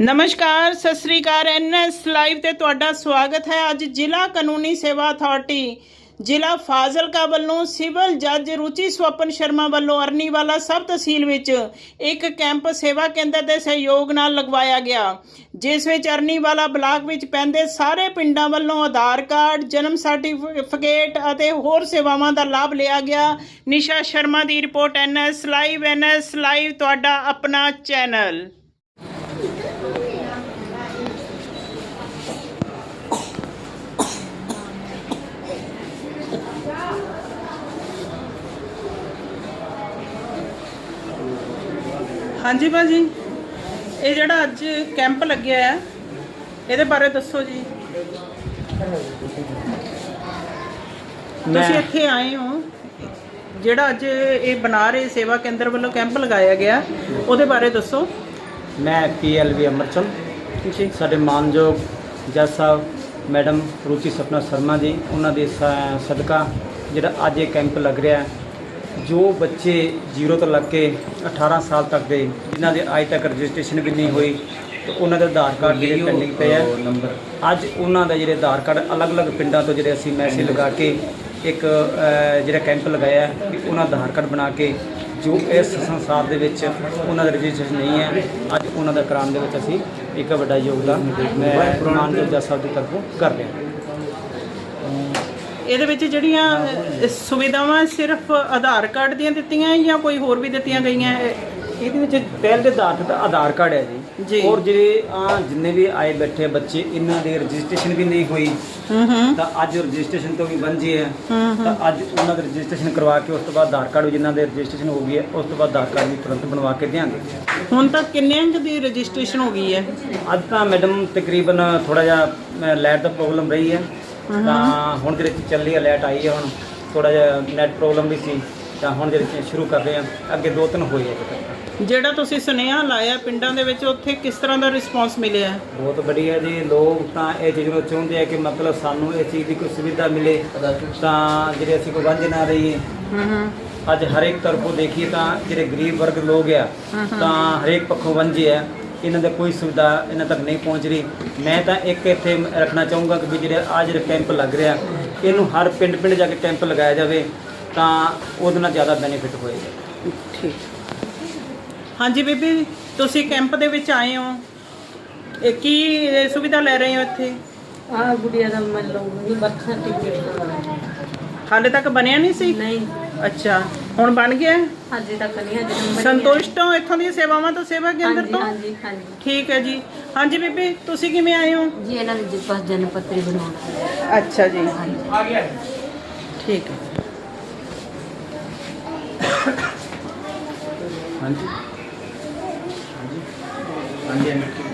ਨਮਸਕਾਰ, ਸਤਿ ਸ੍ਰੀ ਅਕਾਲ। NS live ਤੇ ਤੁਹਾਡਾ ਸਵਾਗਤ ਹੈ। ਅੱਜ ਜ਼ਿਲ੍ਹਾ ਕਾਨੂੰਨੀ ਸੇਵਾ ਅਥਾਰਟੀ, ਜ਼ਿਲ੍ਹਾ ਫਾਜ਼ਿਲਕਾ ਵੱਲੋਂ ਸਿਵਲ ਜੱਜ ਰੁਚੀ ਸਵਪਨ ਸ਼ਰਮਾ ਵੱਲੋਂ ਅਰਨੀਵਾਲਾ ਸਬ ਤਹਿਸੀਲ ਵਿੱਚ ਇੱਕ ਕੈਂਪ ਸੇਵਾ ਕੇਂਦਰ ਦੇ ਸਹਿਯੋਗ ਨਾਲ ਲਗਵਾਇਆ ਗਿਆ, ਜਿਸ ਵਿੱਚ ਅਰਨੀਵਾਲਾ ਬਲਾਕ ਵਿੱਚ ਪੈਂਦੇ ਸਾਰੇ ਪਿੰਡਾਂ ਵੱਲੋਂ ਆਧਾਰ ਕਾਰਡ, ਜਨਮ ਸਰਟੀਫਿਕੇਟ ਅਤੇ ਹੋਰ ਸੇਵਾਵਾਂ ਦਾ ਲਾਭ ਲਿਆ ਗਿਆ। ਨਿਸ਼ਾ ਸ਼ਰਮਾ ਦੀ report, NS live NS live, ਤੁਹਾਡਾ ਆਪਣਾ ਚੈਨਲ। ਹਾਂਜੀ ਭਾਜੀ ਇਹ ਜਿਹੜਾ ਅੱਜ ਕੈਂਪ ਲੱਗਿਆ ਹੈ ਇਹਦੇ ਬਾਰੇ ਦੱਸੋ ਜੀ। ਤੁਸੀਂ ਇੱਥੇ ਆਏ ਹੋ ਜਿਹੜਾ ਅੱਜ ਇਹ ਬਣਾ ਰਹੇ ਸੇਵਾ ਕੇਂਦਰ ਵੱਲੋਂ ਕੈਂਪ ਲਗਾਇਆ ਗਿਆ ਉਹਦੇ ਬਾਰੇ ਦੱਸੋ। ਮੈਂ ਪੀਐਲਵੀ ਅਮਰਚੰਦ ਜੀ। ਸਾਡੇ ਮਾਨਯੋਗ ਜੱਜ ਸਾਹਿਬ ਮੈਡਮ ਰੁਚੀ ਸਪਨਾ ਸ਼ਰਮਾ ਜੀ ਉਹਨਾਂ ਦੇ ਸਦਕਾ ਜਿਹੜਾ ਅੱਜ ਇਹ ਕੈਂਪ ਲੱਗ ਰਿਹਾ ਜੋ ਬੱਚੇ ਜ਼ੀਰੋ ਤੋਂ ਲੱਗ ਕੇ 18 ਸਾਲ ਤੱਕ ਦੇ ਜਿਨ੍ਹਾਂ ਦੇ ਅੱਜ ਤੱਕ ਰਜਿਸਟ੍ਰੇਸ਼ਨ ਵੀ ਨਹੀਂ ਹੋਈ ਤੇ ਉਹਨਾਂ ਦੇ ਆਧਾਰ ਕਾਰਡ ਜਿਹੜੇ ਪੈਂਡਿੰਗ ਪਏ ਆ। ਅੱਜ ਉਹਨਾਂ ਦਾ ਜਿਹੜੇ ਆਧਾਰ ਕਾਰਡ ਅਲੱਗ-ਅਲੱਗ ਪਿੰਡਾਂ ਤੋਂ ਜਿਹੜੇ ਅਸੀਂ ਮੈਸੇਜ ਲਗਾ ਕੇ ਇੱਕ ਜਿਹੜਾ ਕੈਂਪ ਲਗਾਇਆ ਹੈ ਕਿ ਉਹਨਾਂ ਦਾ ਆਧਾਰ ਕਾਰਡ ਬਣਾ ਕੇ ਜੋ ਇਸ ਸੰਸਾਰ ਦੇ ਵਿੱਚ ਉਹਨਾਂ ਦਾ ਰਜਿਸਟ੍ਰੇਸ਼ਨ ਨਹੀਂ ਹੈ, ਅੱਜ ਉਹਨਾਂ ਦਾ ਕਰਾਉਣ ਦੇ ਵਿੱਚ ਅਸੀਂ ਇੱਕ ਵੱਡਾ ਯੋਗਦਾਨ ਮੈਂ ਮਾਨਯੋਗ ਜੱਜ ਸਾਹਿਬ ਦੀ ਤਰਫੋਂ ਕਰ ਰਿਹਾ ਇਹਦੇ ਵਿੱਚ ਜਿਹੜੀਆਂ ਸੁਵਿਧਾਵਾਂ ਸਿਰਫ ਆਧਾਰ ਕਾਰਡ ਦੀਆਂ ਦਿੱਤੀਆਂ ਜਾਂ ਕੋਈ ਹੋਰ ਵੀ ਦਿੱਤੀਆਂ ਗਈਆਂ? ਇਹਦੇ ਵਿੱਚ ਪਹਿਲ ਦੇ ਆਧਾਰ ਦਾ ਆਧਾਰ ਕਾਰਡ ਹੈ ਜੀ। ਔਰ ਜਿਹੜੇ ਆ ਜਿੰਨੇ ਵੀ ਆਏ ਬੈਠੇ ਬੱਚੇ ਇਹਨਾਂ ਦੇ ਰਜਿਸਟ੍ਰੇਸ਼ਨ ਵੀ ਨਹੀਂ ਹੋਈ। ਤਾਂ ਅੱਜ ਰਜਿਸਟ੍ਰੇਸ਼ਨ ਤੋਂ ਵੀ ਵਾਂਝੇ ਹੈ ਹੂੰ। ਤਾਂ ਅੱਜ ਉਹਨਾਂ ਦਾ ਰਜਿਸਟ੍ਰੇਸ਼ਨ ਕਰਵਾ ਕੇ ਉਸ ਤੋਂ ਬਾਅਦ ਆਧਾਰ ਕਾਰਡ ਵੀ ਜਿਨ੍ਹਾਂ ਦੇ ਰਜਿਸਟ੍ਰੇਸ਼ਨ ਹੋ ਗਈ ਹੈ ਉਸ ਤੋਂ ਬਾਅਦ ਆਧਾਰ ਕਾਰਡ ਵੀ ਤੁਰੰਤ ਬਣਵਾ ਕੇ ਦਿਆਂਗੇ। ਹੁਣ ਤੱਕ ਕਿੰਨੇ ਅੰਕ ਦੀ ਰਜਿਸਟ੍ਰੇਸ਼ਨ ਹੋ ਗਈ ਹੈ? ਅੱਜ ਤਾਂ ਮੈਡਮ ਤਕਰੀਬਨ ਥੋੜਾ ਜਿਹਾ ਲਾਈਟ ਦਾ ਪ੍ਰੋਬਲਮ ਰਹੀ ਹੈ। ਤਾਂ ਹੁਣ ਜਿਹੜੇ ਚੱਲੀ ਹੈ ਲਾਈਟ ਆਈ ਹੈ ਹੁਣ। ਥੋੜਾ ਜਿਹਾ ਨੈਟ ਪ੍ਰੋਬਲਮ ਵੀ ਸੀ। ਤਾਂ ਹੁਣ ਜਿਹੜੇ ਸ਼ੁਰੂ ਕਰ ਰਹੇ ਹਾਂ ਅੱਗੇ ਦੋ ਤਿੰਨ ਹੋਏ ਤੱਕ। ਜਿਹੜਾ ਤੁਸੀਂ ਸੁਨੇਹਾ ਲਾਇਆ ਪਿੰਡਾਂ ਦੇ ਵਿੱਚ ਉੱਥੇ ਕਿਸ ਤਰ੍ਹਾਂ ਦਾ ਰਿਸਪੌਂਸ ਮਿਲਿਆ? ਹੈ? ਬਹੁਤ ਵਧੀਆ ਜੀ। ਲੋਕ ਤਾਂ ਇਹ ਚੀਜ਼ ਨੂੰ ਚਾਹੁੰਦੇ ਆ ਕਿ ਮਤਲਬ ਸਾਨੂੰ ਇਹ ਚੀਜ਼ ਦੀ ਕੋਈ ਸੁਵਿਧਾ ਮਿਲੇ। ਤਾਂ ਜਿਹੜੇ ਅਸੀਂ ਕੋਈ ਵਾਂਝੇ ਨਾ ਰਹੀਏ। ਹੂੰ ਹੂੰ ਅੱਜ ਹਰੇਕ ਤਰਫੋਂ ਦੇਖੀਏ ਤਾਂ ਜਿਹੜੇ ਗਰੀਬ ਵਰਗ ਲੋਕ ਆ ਤਾਂ ਹਰੇਕ ਪੱਖੋਂ ਵਾਂਝੇ ਆ। ਇਹਨਾਂ ਦਾ ਕੋਈ ਸੁਵਿਧਾ ਇਹਨਾਂ ਤੱਕ ਨਹੀਂ ਪਹੁੰਚ ਰਹੀ। ਮੈਂ ਤਾਂ ਇੱਕ ਇੱਥੇ ਰੱਖਣਾ ਚਾਹੂੰਗਾ ਕਿ ਵੀ ਜਿਹੜੇ ਆ ਜਿਹੜੇ ਕੈਂਪ ਲੱਗ ਰਿਹਾ ਇਹਨੂੰ ਹਰ ਪਿੰਡ ਪਿੰਡ ਜਾ ਕੇ ਕੈਂਪ ਲਗਾਇਆ ਜਾਵੇ ਤਾਂ ਉਹਦੇ ਨਾਲ ਜ਼ਿਆਦਾ ਬੈਨੀਫਿਟ ਹੋਏਗਾ। ਠੀਕ। ਹਾਂਜੀ ਬੀਬੀ ਤੁਸੀਂ ਕੈਂਪ ਦੇ ਵਿੱਚ ਆਏ ਹੋ। ਇਹ ਕੀ ਸੁਵਿਧਾ ਲੈ ਰਹੇ ਹੋ ਇੱਥੇ? ਆ ਗੁੜੀਆ ਦਾ ਮੰਨ ਲਓ ਬਰਥ ਸਰਟੀਫਿਕੇਟ ਹਾਲੇ ਤੱਕ ਬਣਿਆ ਨਹੀਂ ਸੀ? ਨਹੀਂ। ਅੱਛਾ ਹੁਣ ਬਣ ਗਿਆ? ਹੈ? ਹਜੇ ਤੱਕ ਨਹੀਂ ਹਜੇ ਨੰਬਰ ਸੰਤੁਸ਼ਟ ਹੋ ਇੱਥੋਂ ਦੀਆਂ ਸੇਵਾਵਾਂ ਤੋਂ ਸੇਵਾ ਕੇਂਦਰ ਤੋਂ? ਹਾਂਜੀ ਹਾਂਜੀ। ਠੀਕ ਹੈ ਜੀ। ਹਾਂਜੀ ਬੀਬੀ ਤੁਸੀਂ ਕਿਵੇਂ ਆਏ ਹੋ? ਜੀ ਇਹਨਾਂ ਦੇ ਜੀ ਪਾਸ ਜਨਮ ਪੱਤਰੀ ਬਣਾਉਣਾ ਅੱਛਾ ਜੀ। ਠੀਕ ਹੈ। ਹਾਂਜੀ। నంది